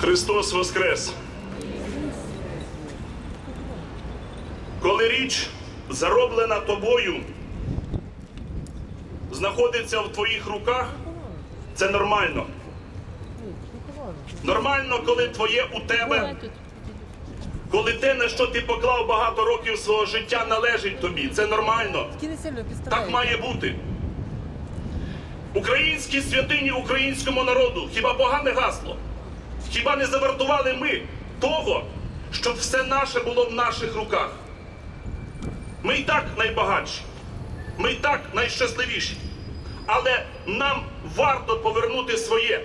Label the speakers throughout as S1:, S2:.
S1: Христос Воскрес! Коли річ, зароблена тобою, знаходиться в твоїх руках, це нормально. Нормально, коли твоє у тебе, коли те, на що ти поклав багато років свого життя, належить тобі. Це нормально. Так має бути. Українські святині українському народу. Хіба погане гасло? Хіба не завартували ми того, щоб все наше було в наших руках? Ми і так найбагатші, ми і так найщасливіші. Але нам варто повернути своє.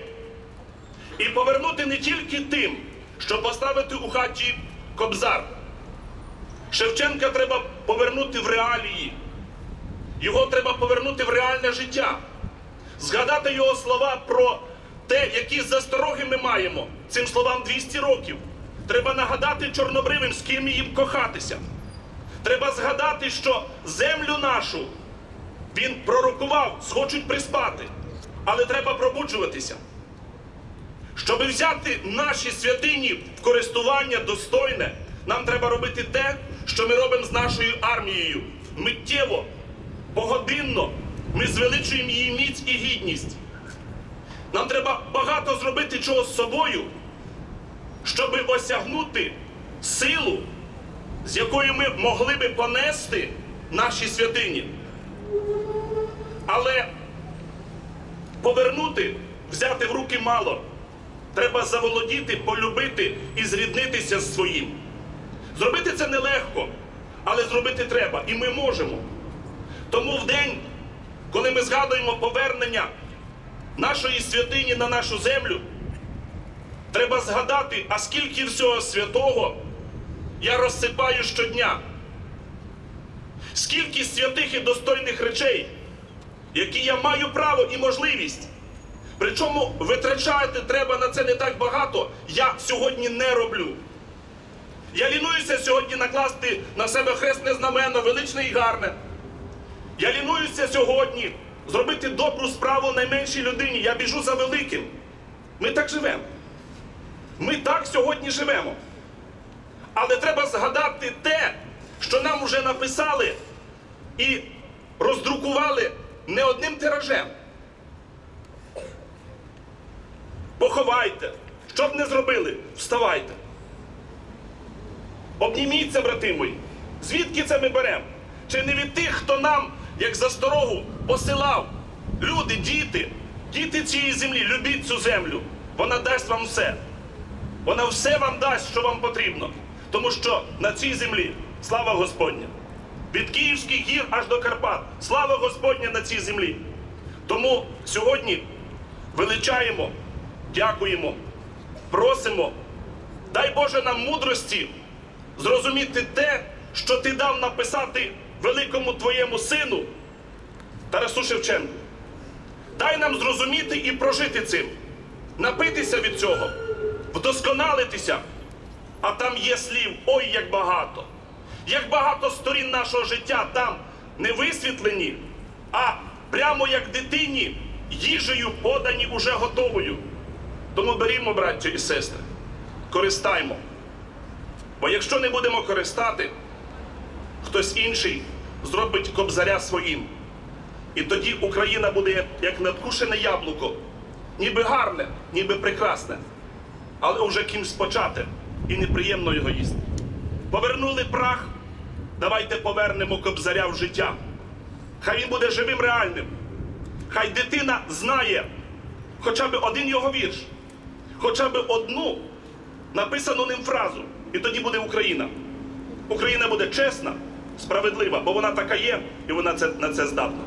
S1: І повернути не тільки тим, щоб поставити у хаті кобзар. Шевченка треба повернути в реалії. Його треба повернути в реальне життя, згадати його слова про те, які застороги ми маємо. Цим словам 200 років. Треба нагадати чорнобривим, з ким їм кохатися. Треба згадати, що землю нашу він пророкував, схочуть приспати, але треба пробуджуватися. Щоб взяти наші святині в користування достойне, нам треба робити те, що ми робимо з нашою армією. Миттєво, погодинно ми звеличуємо її міць і гідність. Нам треба багато зробити чого з собою, щоб осягнути силу, з якою ми могли би понести наші святині. Але повернути, взяти в руки мало. Треба заволодіти, полюбити і зріднитися з своїм. Зробити це нелегко, але зробити треба, і ми можемо. Тому в день, коли ми згадуємо повернення нашої святині на нашу землю, треба згадати, а скільки всього святого я розсипаю щодня. Скільки святих і достойних речей, які я маю право і можливість. Причому витрачати треба на це не так багато, я сьогодні не роблю. Я лінуюся сьогодні накласти на себе хресне знамено, величне і гарне. Я лінуюся сьогодні зробити добру справу найменшій людині. Я біжу за великим. Ми так живемо. Ми так сьогодні живемо. Але треба згадати те, що нам вже написали і роздрукували не одним тиражем. Поховайте. Що б не зробили, вставайте. Обніміться, брати мої. Звідки це ми беремо? Чи не від тих, хто нам, як засторогу, посилав? Люди, діти, діти цієї землі, любіть цю землю. Вона дасть вам все. Вона все вам дасть, що вам потрібно. Тому що на цій землі слава Господня. Від Київських гір аж до Карпат. Слава Господня на цій землі. Тому сьогодні величаємо, дякуємо, просимо. Дай Боже нам мудрості зрозуміти те, що ти дав написати великому твоєму сину Тарасу Шевченку. Дай нам зрозуміти і прожити цим, напитися від цього, вдосконалитися. А там є слів, ой, як багато. Як багато сторін нашого життя там не висвітлені, а прямо як дитині їжею подані уже готовою. Тому берімо, браття і сестри, користаймо. Бо якщо не будемо користати, хтось інший зробить кобзаря своїм. І тоді Україна буде як- надкушене яблуко, ніби гарне, ніби прекрасне, але вже кимсь почати і неприємно його їсти. Повернули прах, давайте повернемо кобзаря в життя. Хай він буде живим реальним. Хай дитина знає хоча б один його вірш, хоча б одну написану ним фразу. І тоді буде Україна. Україна буде чесна, справедлива, бо вона така є, і вона це, на це здатна.